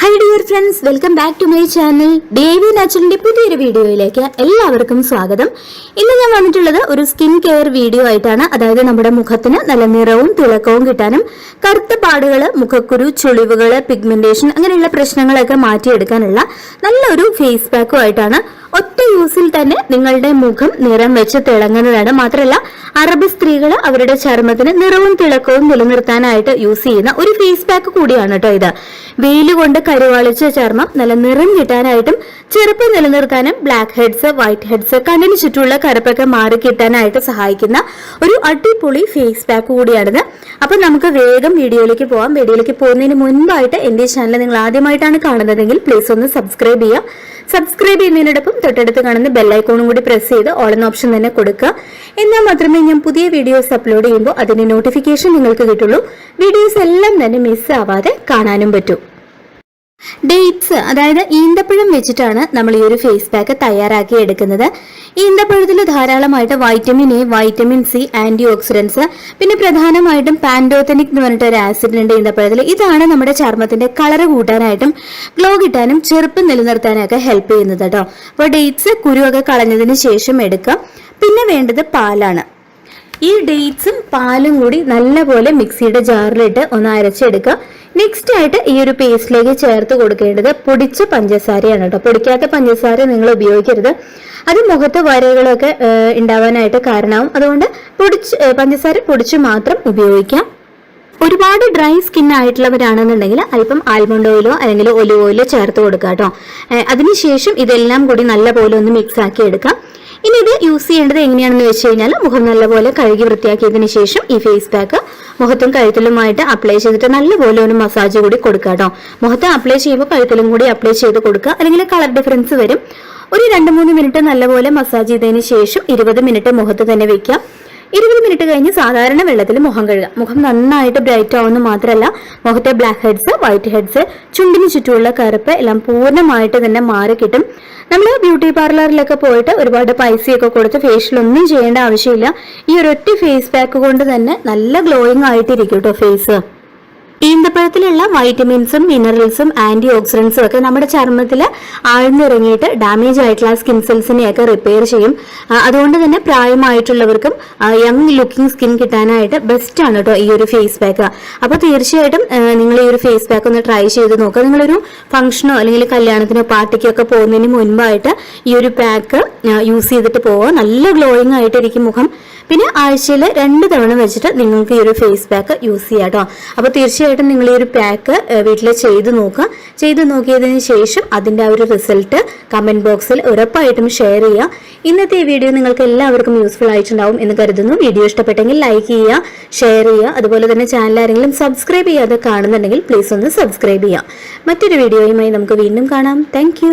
Hi dear friends welcome back to my channel Devi നാച്ചുറലിന്റെ പുതിയൊരു വീഡിയോയിലേക്ക് എല്ലാവർക്കും സ്വാഗതം. ഇന്ന് ഞാൻ വന്നിട്ടുള്ളത് ഒരു സ്കിൻ കെയർ വീഡിയോ ആയിട്ടാണ്. അതായത് നമ്മുടെ മുഖത്തിന് നല്ല നിറവും തിളക്കവും കിട്ടാനും കറുത്ത പാടുകൾ മുഖക്കുരു ചുളിവുകൾ പിഗ്മെന്റേഷൻ അങ്ങനെയുള്ള പ്രശ്നങ്ങളൊക്കെ മാറ്റിയെടുക്കാനുള്ള നല്ലൊരു ഫേസ് പാക്കും ആയിട്ടാണ് ഒറ്റ യൂസിൽ തന്നെ നിങ്ങളുടെ മുഖം നിറം വെച്ച് തിളങ്ങുന്നതാണ്. മാത്രമല്ല അറബി സ്ത്രീകൾ അവരുടെ ചർമ്മത്തിന് നിറവും തിളക്കവും നിലനിർത്താനായിട്ട് യൂസ് ചെയ്യുന്ന ഒരു ഫേസ് പാക്ക് കൂടിയാണ് കേട്ടോ ഇത്. വെയിൽ കൊണ്ട് കരുവാളിച്ച ചർമ്മം നല്ല നിറം കിട്ടാനായിട്ടും ചെറുപ്പം നിലനിർത്താനും ബ്ലാക്ക് ഹെഡ്സ് വൈറ്റ് ഹെഡ്സ് കണ്ണിന് ചുറ്റുമുള്ള കറുപ്പൊക്കെ മാറി കിട്ടാനായിട്ട് സഹായിക്കുന്ന ഒരു അടിപൊളി ഫേസ് പാക്ക് കൂടിയാണിത്. അപ്പൊ നമുക്ക് വേഗം വീഡിയോയിലേക്ക് പോവാം. വീഡിയോയിലേക്ക് പോകുന്നതിന് മുൻപായിട്ട് എന്റെ ചാനൽ നിങ്ങൾ ആദ്യമായിട്ടാണ് കാണുന്നതെങ്കിൽ പ്ലീസ് ഒന്ന് സബ്സ്ക്രൈബ് ചെയ്യാം സബ്സ്ക്രൈബ് ചെയ്യുന്നതിനോടൊപ്പം തൊട്ടടുത്ത് കാണുന്ന ബെല്ലൈക്കോണും കൂടി പ്രസ് ചെയ്ത് ഓൾ എന്ന ഓപ്ഷൻ തന്നെ കൊടുക്കുക. എന്നാൽ മാത്രമേ ഞാൻ പുതിയ വീഡിയോസ് അപ്ലോഡ് ചെയ്യുമ്പോൾ അതിന്റെ നോട്ടിഫിക്കേഷൻ നിങ്ങൾക്ക് കിട്ടുള്ളൂ. വീഡിയോസ് എല്ലാം തന്നെ മിസ് ആവാതെ കാണാനും പറ്റും. ഡേറ്റ്സ് അതായത് ഈന്തപ്പഴം വെച്ചിട്ടാണ് നമ്മൾ ഈ ഒരു ഫേസ് പാക്ക് തയ്യാറാക്കി എടുക്കുന്നത്. ഈന്തപ്പഴത്തിൽ ധാരാളമായിട്ട് vitamin A vitamin C anti oxidants പിന്നെ പ്രധാനമായിട്ടും പാൻഡോത്തനിക് എന്ന് പറഞ്ഞിട്ട് ഒരു ആസിഡ് ഉണ്ട് ഈന്തപ്പഴത്തിൽ ഇതാണ് നമ്മുടെ ചർമ്മത്തിന്റെ കളർ കൂട്ടാനായിട്ടും ഗ്ലോ കിട്ടാനും ചെറുപ്പം നിലനിർത്താനൊക്കെ ഹെൽപ്പ് ചെയ്യുന്നത് കേട്ടോ അപ്പോൾ ഡേറ്റ്സ് കുരുവൊക്കെ കളഞ്ഞതിന് ശേഷം എടുക്കാം. പിന്നെ വേണ്ടത് പാലാണ്. ഈ ഡേറ്റ്സും പാലും കൂടി നല്ലപോലെ മിക്സിയുടെ ജാറിലിട്ട് ഒന്ന് അരച്ചെടുക്കുക നെക്സ്റ്റ് ആയിട്ട് ഈ ഒരു പേസ്റ്റിലേക്ക് ചേർത്ത് കൊടുക്കേണ്ടത് പൊടിച്ച പഞ്ചസാരയാണ് കേട്ടോ. പൊടിക്കാത്ത പഞ്ചസാര നിങ്ങൾ ഉപയോഗിക്കരുത്. അത് മുഖത്ത് വരകളൊക്കെ ഉണ്ടാവാനായിട്ട് കാരണമാവും. അതുകൊണ്ട് പൊടിച്ച് പഞ്ചസാര പൊടിച്ച് മാത്രം ഉപയോഗിക്കാം. ഒരുപാട് ഡ്രൈ സ്കിൻ ആയിട്ടുള്ളവരാണെന്നുണ്ടെങ്കിൽ അല്പം ആൽമണ്ട് ഓയിലോ അല്ലെങ്കിൽ ഒലിവ് ഓയിലോ ചേർത്ത് കൊടുക്കുക കേട്ടോ. അതിനുശേഷം ഇതെല്ലാം കൂടി നല്ല പോലെ ഒന്ന് മിക്സ് ആക്കി എടുക്കാം. ഇനി ഇത് യൂസ് ചെയ്യേണ്ടത് എങ്ങനെയാണെന്ന് വെച്ച് കഴിഞ്ഞാൽ മുഖം നല്ലപോലെ കഴുകി വൃത്തിയാക്കിയതിന് ശേഷം ഈ ഫേസ് പാക്ക് മുഖത്തും കഴുത്തിലുമായിട്ട് അപ്ലൈ ചെയ്തിട്ട് നല്ലപോലെ ഒരു മസാജ് കൂടി കൊടുക്കുക കേട്ടോ മുഖത്ത് അപ്ലൈ ചെയ്യുമ്പോൾ കഴുത്തിലും കൂടി അപ്ലൈ ചെയ്ത് കൊടുക്കുക. അല്ലെങ്കിൽ കളർ ഡിഫറൻസ് വരും. ഒരു രണ്ട് മൂന്ന് മിനിറ്റ് നല്ലപോലെ മസാജ് ചെയ്തതിന് ശേഷം ഇരുപത് മിനിറ്റ് മുഖത്ത് തന്നെ വെക്കാം ഇരുപത് മിനിറ്റ് കഴിഞ്ഞ് സാധാരണ വെള്ളത്തിൽ മുഖം കഴുകുക. മുഖം നന്നായിട്ട് ബ്രൈറ്റ് ആവുന്ന മാത്രമല്ല മുഖത്തെ ബ്ലാക്ക് ഹെഡ്സ് വൈറ്റ് ഹെഡ്സ് ചുണ്ടിന് ചുറ്റുമുള്ള കറുപ്പ് എല്ലാം പൂർണമായിട്ട് തന്നെ മാറി കിട്ടും. നമ്മൾ ബ്യൂട്ടി പാർലറിലൊക്കെ പോയിട്ട് ഒരുപാട് പൈസയൊക്കെ കൊടുത്ത് ഫേഷ്യൽ ഒന്നും ചെയ്യേണ്ട ആവശ്യമില്ല. ഈ ഒരൊറ്റ ഫേസ് പാക്ക് കൊണ്ട് തന്നെ നല്ല ഗ്ലോയിങ് ആയിട്ടിരിക്കും കേട്ടോ ഫേസ് ഈന്തപ്പഴത്തിലുള്ള വൈറ്റമിൻസും മിനറൽസും ആന്റി ഓക്സിഡൻസും ഒക്കെ നമ്മുടെ ചർമ്മത്തിൽ ആഴ്ന്നിറങ്ങിയിട്ട് ഡാമേജ് ആയിട്ടുള്ള സ്കിൻ സെൽസിനെയൊക്കെ റിപ്പയർ ചെയ്യും. അതുകൊണ്ട് തന്നെ പ്രായമായിട്ടുള്ളവർക്കും യങ് ലുക്കിംഗ് സ്കിൻ കിട്ടാനായിട്ട് ബെസ്റ്റ് ആണ് കേട്ടോ ഈ ഒരു ഫേസ് പാക്ക് അപ്പോൾ തീർച്ചയായിട്ടും നിങ്ങൾ ഈ ഒരു ഫേസ് പാക്ക് ഒന്ന് ട്രൈ ചെയ്ത് നോക്കുക. നിങ്ങളൊരു ഫംഗ്ഷനോ അല്ലെങ്കിൽ കല്യാണത്തിനോ പാർട്ടിക്കോ ഒക്കെ പോകുന്നതിന് മുൻപായിട്ട് ഈ ഒരു പാക്ക് യൂസ് ചെയ്തിട്ട് പോവുക. നല്ല ഗ്ലോയിങ് ആയിട്ടിരിക്കും മുഖം. പിന്നെ ആഴ്ചയിൽ രണ്ട് തവണ വെച്ചിട്ട് നിങ്ങൾക്ക് ഈ ഒരു ഫേസ് പാക്ക് യൂസ് ചെയ്യാം കേട്ടോ അപ്പോൾ തീർച്ചയായിട്ടും നിങ്ങൾ ഈ ഒരു പാക്ക് വീട്ടിൽ ചെയ്ത് നോക്കുക. ചെയ്ത് നോക്കിയതിന് ശേഷം അതിന്റെ ആ ഒരു റിസൾട്ട് കമന്റ് ബോക്സിൽ ഉറപ്പായിട്ടും ഷെയർ ചെയ്യുക. ഇന്നത്തെ ഈ വീഡിയോ നിങ്ങൾക്ക് എല്ലാവർക്കും യൂസ്ഫുൾ ആയിട്ടുണ്ടാവും എന്ന് കരുതുന്നു. വീഡിയോ ഇഷ്ടപ്പെട്ടെങ്കിൽ ലൈക്ക് ചെയ്യുക ഷെയർ ചെയ്യുക. അതുപോലെ തന്നെ ചാനൽ ആരെങ്കിലും സബ്സ്ക്രൈബ് ചെയ്യാതെ കാണുന്നുണ്ടെങ്കിൽ പ്ലീസ് ഒന്ന് സബ്സ്ക്രൈബ് ചെയ്യുക. മറ്റൊരു വീഡിയോയുമായി നമുക്ക് വീണ്ടും കാണാം. താങ്ക്